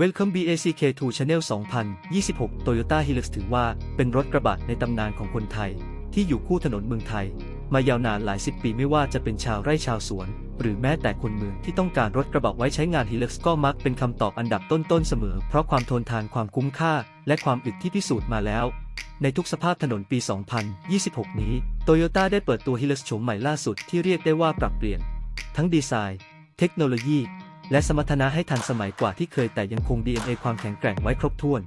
Welcome BACK2 Channel 2026 Toyota Hilux ถือว่าเป็นรถกระบะในตำนานของคนไทย ที่อยู่คู่ถนนเมืองไทย มายาวนานหลายสิบปีไม่ว่าจะเป็นชาวไร่ชาวสวน หรือแม้แต่คนเมืองที่ต้องการรถกระบะไว้ใช้งาน Hilux ก็มักเป็นคำตอบอันดับต้นๆเสมอ เพราะความทนทานความคุ้มค่า และความอึดที่พิสูจน์มาแล้ว ในทุกสภาพถนนปี 2026 นี้ Toyota ได้เปิดตัว Hilux โฉมใหม่ล่าสุดที่เรียกได้ว่าปรับเปลี่ยน ทั้งดีไซน์ เทคโนโลยี และสมรรถนะให้ทันสมัยกว่าที่เคยแต่ยังคง DNA ความแข็งแกร่งไว้ครบถ้วน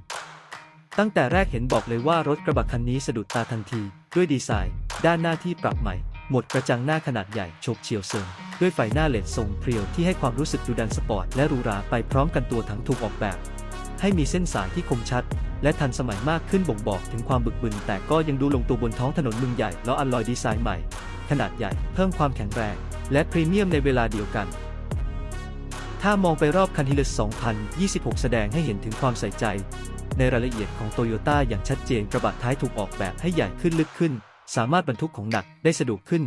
ตั้งแต่แรกเห็นบอกเลยว่ารถกระบะคันนี้สะดุดตาทันที ด้วยดีไซน์ ด้านหน้าที่ปรับใหม่ หมดกระจังหน้าขนาดใหญ่โฉบเฉี่ยวเซิงด้วยไฟหน้าเลดทรงเพรียวที่ให้ความรู้สึกดูดันสปอร์ตและหรูหราไปพร้อมกันตัวถังถูกออกแบบ ให้มีเส้นสายที่คมชัด และทันสมัยมากขึ้นบ่งบอกถึงความบึกบึน แต่ก็ยังดูลงตัวบนท้องถนนเมืองใหญ่แล้วอัลลอยดีไซน์ใหม่ ขนาดใหญ่เพิ่มความแข็งแรง และพรีเมียมในเวลาเดียวกัน ถ้ามองไปรอบคันฮิล x 2026 แสดงให้เห็นถึงความใส่ใจ ในรายละเอียดของโตโยต้าอย่างชัดเจนกระบะท้ายถูกออกแบบให้ใหญ่ขึ้นลึกขึ้น สามารถบรรทุกของหนักได้สะดวกขึ้น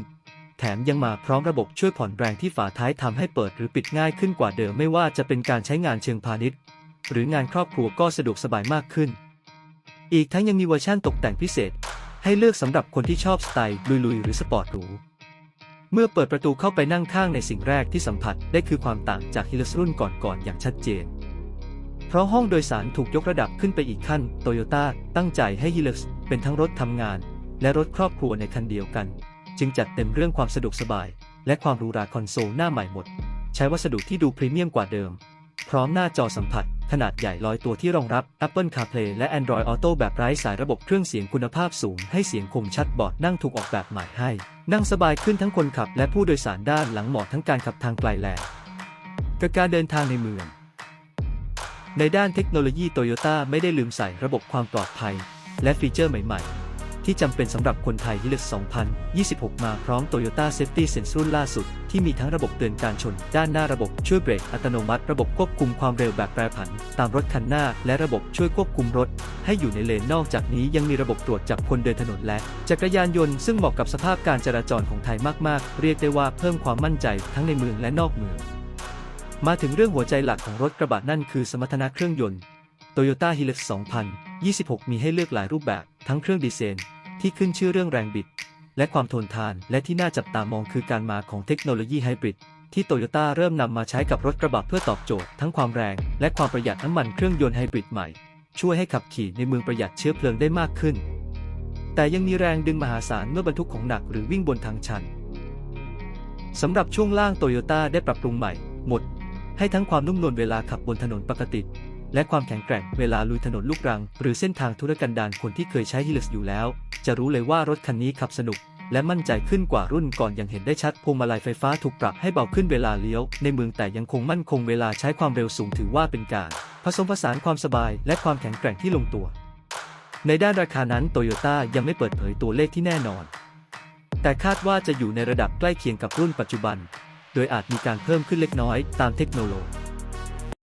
แถมยังมาพร้อมระบบช่วยผ่อนแรงที่ฝาท้ายทำให้เปิดหรือปิดง่ายขึ้นกว่าเดิมไม่ว่าจะเป็นการใช้งานเชิงพาณิชย์ หรืองานครอบครัวก็สะดวกสบายมากขึ้น อีกทั้งยังมีเวอร์ชั่นตกแต่งพิเศษ ให้เลือกสำหรับคนที่ชอบสไตล์ลุยๆหรือสปอร์ตหรู เมื่อเปิดประตูเข้าไปนั่งข้างในสิ่งแรกที่สัมผัสได้คือความต่างจากฮิล x รุ่นก่อนๆอย่างชัดเจน เพราะห้องโดยสารถูกยกระดับขึ้นไปอีกขั้นโตโยต้าตั้งใจให้ฮิลัสเป็นทั้งรถทำงาน และรถครอบครัวในคันเดียวกัน จึงจัดเต็มเรื่องความสะดวกสบาย และความหรูหราคอนโซลหน้าใหม่หมด ใช้วัสดุที่ดูพรีเมียมกว่าเดิม ร้อมหน้าจอสัมผัส ขนาดใหญ่ลอยตัวที่รองรับ Apple CarPlay และ Android Auto แบบไร้สายระบบเครื่องเสียงคุณภาพสูง ให้เสียงคมชัดบอร์ดนั่งถูกออกแบบใหม่ให้ นั่งสบายขึ้นทั้งคนขับ และผู้โดยสารด้านหลังเหมาะทั้งการขับทางไกลแลกับการเดินทางในเมือง ในด้านเทคโนโลยีโตโยต้าไม่ได้ลืมใส่ระบบความปลอดภัย และฟีเจอร์ใหม่ ๆ ที่จำเป็นสำหรับคนไทย Hilux 2026 มาพร้อม Toyota Safety Sense รุ่นล่าสุด ที่มีทั้งระบบเตือนการชน ด้านหน้าระบบช่วยเบรกอัตโนมัติ ระบบควบคุมความเร็วแบบแปรผัน ตามรถคันหน้า และระบบช่วยควบคุมรถ ให้อยู่ในเลนนอกจากนี้ยังมีระบบตรวจจับคนเดินถนนและ จักรยานยนต์ซึ่งเหมาะกับสภาพการจราจรของไทยมากๆ เรียกได้ว่าเพิ่มความมั่นใจทั้งในเมืองและนอกเมือง มาถึงเรื่องหัวใจหลักของรถกระบะนั่นคือสมรรถนะเครื่องยนต์ Toyota Hilux 2026 มีให้เลือกหลายรูปแบบทั้งเครื่องดีเซล ที่ขึ้นชื่อเรื่องแรงบิด และความทนทานและที่น่าจับตามองคือการมาของเทคโนโลยีไฮบริดที่โตโยต้าเริ่มนำมาใช้กับรถกระบะเพื่อตอบโจทย์ทั้งความแรงและความประหยัดน้ำมันเครื่องยนต์ไฮบริดใหม่ ช่วยให้ขับขี่ในเมืองประหยัดเชื้อเพลิงได้มากขึ้น แต่ยังมีแรงดึงมหาศาลเมื่อบรรทุกของหนักหรือวิ่งบนทางชันสำหรับช่วงล่างโตโยต้าได้ปรับปรุงใหม่ หมด ให้ทั้งความนุ่มนวลเวลาขับบนถนนปกติ และความแข็งแกร่งเวลาลุยถนนลูกรัง หรือเส้นทางธุรกันดารคนที่เคยใช้ Hilux อยู่แล้ว จะรู้เลยว่ารถคันนี้ขับสนุก และมั่นใจขึ้นกว่ารุ่นก่อนอย่างเห็นได้ชัดพวงมาลัยไฟฟ้าถูกปรับให้เบาขึ้นเวลาเลี้ยว ในเมืองแต่ยังคงมั่นคงเวลาใช้ความเร็วสูงถือว่าเป็นการ ผสมผสานความสบายและความแข็งแกร่งที่ลงตัว ในด้านราคานั้นโตโยต้ายังไม่เปิดเผยตัวเลขที่แน่นอน แต่คาดว่าจะอยู่ในระดับใกล้เคียงกับรุ่นปัจจุบัน โดยอาจมีการเพิ่มขึ้นเล็กน้อยตามเทคโนโลยี